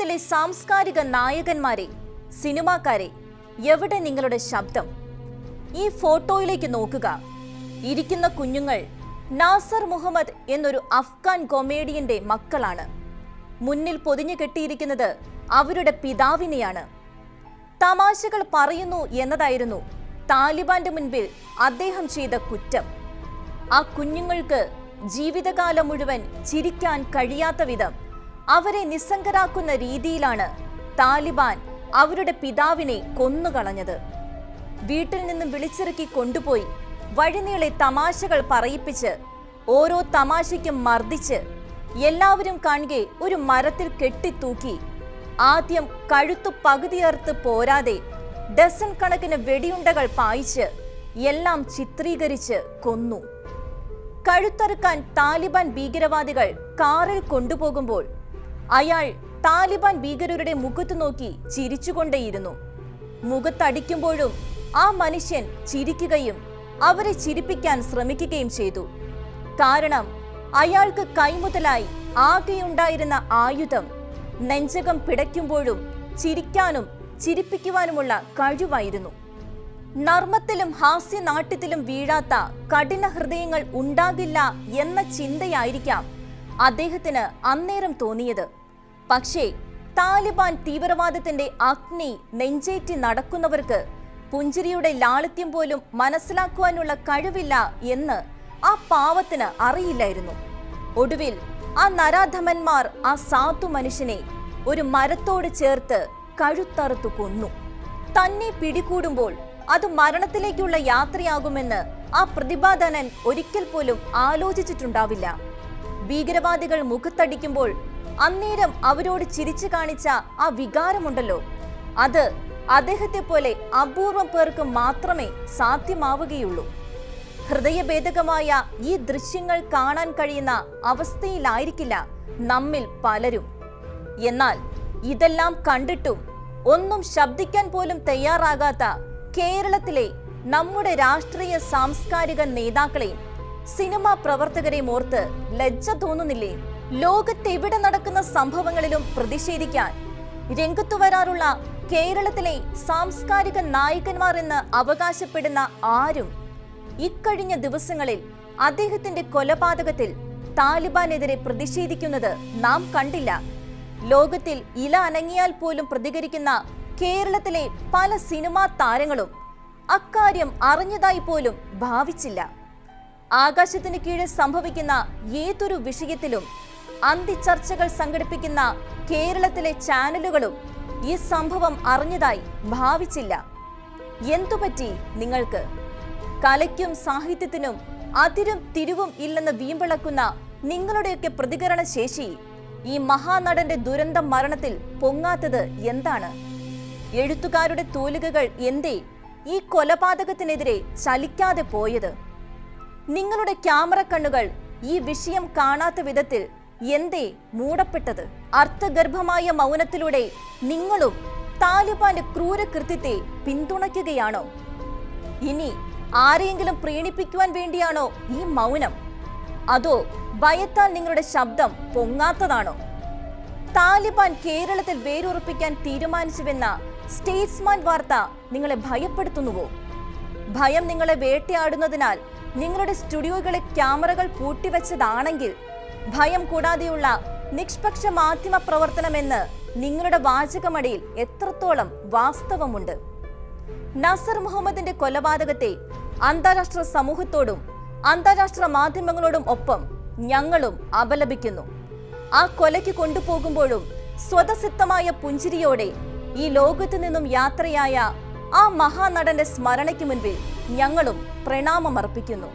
ലോകത്തിലെ സാംസ്കാരിക നായകന്മാരെ സിനിമാക്കാരെ എവിടെ നിങ്ങളുടെ ശബ്ദം? ഈ ഫോട്ടോയിലേക്ക് നോക്കുക. ഇരിക്കുന്ന കുഞ്ഞുങ്ങൾ നാസർ മുഹമ്മദ് എന്നൊരു അഫ്ഗാൻ കൊമേഡിയന്റെ മക്കളാണ്. മുന്നിൽ പൊതിഞ്ഞു കെട്ടിയിരിക്കുന്നത് അവരുടെ പിതാവിനെയാണ്. തമാശകൾ പറയുന്നു എന്നതായിരുന്നു താലിബാന്റെ മുൻപിൽ അദ്ദേഹം ചെയ്ത കുറ്റം. ആ കുഞ്ഞുങ്ങൾക്ക് ജീവിതകാലം മുഴുവൻ ചിരിക്കാൻ കഴിയാത്ത വിധം അവരെ നിസ്സംഗരാക്കുന്ന രീതിയിലാണ് താലിബാൻ അവരുടെ പിതാവിനെ കൊന്നുകളഞ്ഞത്. വീട്ടിൽ നിന്നും വിളിച്ചിറക്കി കൊണ്ടുപോയി വഴിനീളെ തമാശകൾ പറയിപ്പിച്ച് ഓരോ തമാശയ്ക്കും മർദ്ദിച്ച് എല്ലാവരും കാണുകെ ഒരു മരത്തിൽ കെട്ടിത്തൂക്കി. ആദ്യം കഴുത്തു പകുതിയർത്ത് പോരാതെ ഡസൺ കണക്കിന് വെടിയുണ്ടകൾ പായിച്ച് എല്ലാം ചിത്രീകരിച്ച് കൊന്നു. കഴുത്തറുക്കാൻ താലിബാൻ ഭീകരവാദികൾ കാറിൽ കൊണ്ടുപോകുമ്പോൾ അയാൾ താലിബാൻ ഭീകരരുടെ മുഖത്ത് നോക്കി ചിരിച്ചുകൊണ്ടേയിരുന്നു. മുഖത്തടിക്കുമ്പോഴും ആ മനുഷ്യൻ ചിരിക്കുകയും അവരെ ചിരിപ്പിക്കാൻ ശ്രമിക്കുകയും ചെയ്തു. കാരണം അയാൾക്ക് കൈമുതലായി ആകെയുണ്ടായിരുന്ന ആയുധം നെഞ്ചകം പിടയ്ക്കുമ്പോഴും ചിരിക്കാനും ചിരിപ്പിക്കുവാനുമുള്ള കഴിവായിരുന്നു. നർമ്മത്തിലും ഹാസ്യനാട്യത്തിലും വീഴാത്ത കഠിന ഹൃദയങ്ങൾ ഉണ്ടാകില്ല എന്ന ചിന്തയായിരിക്കാം അദ്ദേഹത്തിന് അന്നേരം തോന്നിയത്. പക്ഷേ താലിബാൻ തീവ്രവാദത്തിന്റെ അഗ്നി നെഞ്ചേറ്റി നടക്കുന്നവർക്ക് പുഞ്ചിരിയുടെ ലാളിത്യം പോലും മനസ്സിലാക്കുവാനുള്ള കഴിവില്ല എന്ന് ആ പാവത്തിന് അറിയില്ലായിരുന്നു. ഒടുവിൽ ആ നരാധമന്മാർ ആ സാധു മനുഷ്യനെ ഒരു മരത്തോട് ചേർത്ത് കഴുത്തറുത്തു കൊന്നു. തന്നെ പിടികൂടുമ്പോൾ അത് മരണത്തിലേക്കുള്ള യാത്രയാകുമെന്ന് ആ പ്രതിഭാധനൻ ഒരിക്കൽ പോലും ആലോചിച്ചിട്ടുണ്ടാവില്ല. ഭീകരവാദികൾ മുഖത്തടിക്കുമ്പോൾ അന്നേരം അവരോട് ചിരിച്ചു കാണിച്ച ആ വികാരമുണ്ടല്ലോ. അത് അദ്ദേഹത്തെ പോലെ അപൂർവം പേർക്ക് മാത്രമേ സാധ്യമാവുകയുള്ളൂ. ഹൃദയഭേദകമായ ഈ ദൃശ്യങ്ങൾ കാണാൻ കഴിയുന്ന അവസ്ഥയിലായിരിക്കില്ല നമ്മിൽ പലരും. എന്നാൽ ഇതെല്ലാം കണ്ടിട്ടും ഒന്നും ശബ്ദിക്കാൻ പോലും തയ്യാറാകാത്ത കേരളത്തിലെ നമ്മുടെ രാഷ്ട്രീയ സാംസ്കാരിക നേതാക്കളെയും സിനിമാ പ്രവർത്തകരെയും ഓർത്ത് ലജ്ജ തോന്നുന്നില്ലേ? ലോകത്തെവിടെ നടക്കുന്ന സംഭവങ്ങളിലും പ്രതിഷേധിക്കാൻ രംഗത്തു വരാറുള്ള കേരളത്തിലെ സാംസ്കാരിക നായകന്മാർ എന്ന് അവകാശപ്പെടുന്ന ആരും ഇക്കഴിഞ്ഞ ദിവസങ്ങളിൽ അദ്ദേഹത്തിന്റെ കൊലപാതകത്തിൽ താലിബാനെതിരെ പ്രതിഷേധിക്കുന്നത് നാം കണ്ടില്ല. ലോകത്തിൽ ഇല അനങ്ങിയാൽ പോലും പ്രതികരിക്കുന്ന കേരളത്തിലെ പല സിനിമാ താരങ്ങളും അക്കാര്യം അറിഞ്ഞതായി പോലും ഭാവിച്ചില്ല. ആകാശത്തിന് കീഴിൽ സംഭവിക്കുന്ന ഏതൊരു വിഷയത്തിലും അന്തിചർച്ചകൾ സംഘടിപ്പിക്കുന്ന കേരളത്തിലെ ചാനലുകളും ഈ സംഭവം അറിഞ്ഞതായി ഭാവിച്ചില്ല. എന്തുപറ്റി നിങ്ങൾക്ക്? കലയ്ക്കും സാഹിത്യത്തിനും അതിരും തിരിവും ഇല്ലെന്ന് വീമ്പിളക്കുന്ന നിങ്ങളുടെയൊക്കെ പ്രതികരണ ശേഷി ഈ മഹാനടന്റെ ദുരന്ത മരണത്തിൽ പൊങ്ങാത്തത് എന്താണ്? എഴുത്തുകാരുടെ തൂലികകൾ എന്തേ ഈ കൊലപാതകത്തിനെതിരെ ചലിക്കാതെ പോയത്? നിങ്ങളുടെ ക്യാമറ കണ്ണുകൾ ഈ വിഷയം കാണാത്ത വിധത്തിൽ എന്തേ മൂടപ്പെട്ടത്? അർത്ഥഗർഭമായ മൗനത്തിലൂടെ നിങ്ങളും താലിബാന്റെ ക്രൂരകൃത്യത്തെ പിന്തുണയ്ക്കുകയാണോ? ഇനി ആരെയെങ്കിലും പ്രീണിപ്പിക്കുവാൻ വേണ്ടിയാണോ ഈ മൗനം? അതോ ഭയത്താൽ നിങ്ങളുടെ ശബ്ദം പൊങ്ങാത്തതാണോ? താലിബാൻ കേരളത്തിൽ വേരുറപ്പിക്കാൻ തീരുമാനിച്ചുവെന്ന സ്റ്റേറ്റ്സ്മാൻ വാർത്ത നിങ്ങളെ ഭയപ്പെടുത്തുന്നുവോ? ഭയം നിങ്ങളെ വേട്ടയാടുന്നതിനാൽ നിങ്ങളുടെ സ്റ്റുഡിയോകളെ ക്യാമറകൾ പൂട്ടിവെച്ചതാണെങ്കിൽ ഭയം കൂടാതെയുള്ള നിഷ്പക്ഷ മാധ്യമ പ്രവർത്തനമെന്ന് നിങ്ങളുടെ വാചകമടിയിൽ എത്രത്തോളം വാസ്തവമുണ്ട്? നസർ മുഹമ്മദിന്റെ കൊലപാതകത്തെ അന്താരാഷ്ട്ര സമൂഹത്തോടും അന്താരാഷ്ട്ര മാധ്യമങ്ങളോടും ഒപ്പം ഞങ്ങളും അപലപിക്കുന്നു. ആ കൊലയ്ക്ക് കൊണ്ടുപോകുമ്പോഴും സ്വതസിദ്ധമായ പുഞ്ചിരിയോടെ ഈ ലോകത്തു നിന്നും യാത്രയായ ആ മഹാനടന്റെ സ്മരണയ്ക്ക് മുൻപിൽ ഞങ്ങളും പ്രണാമമർപ്പിക്കുന്നു.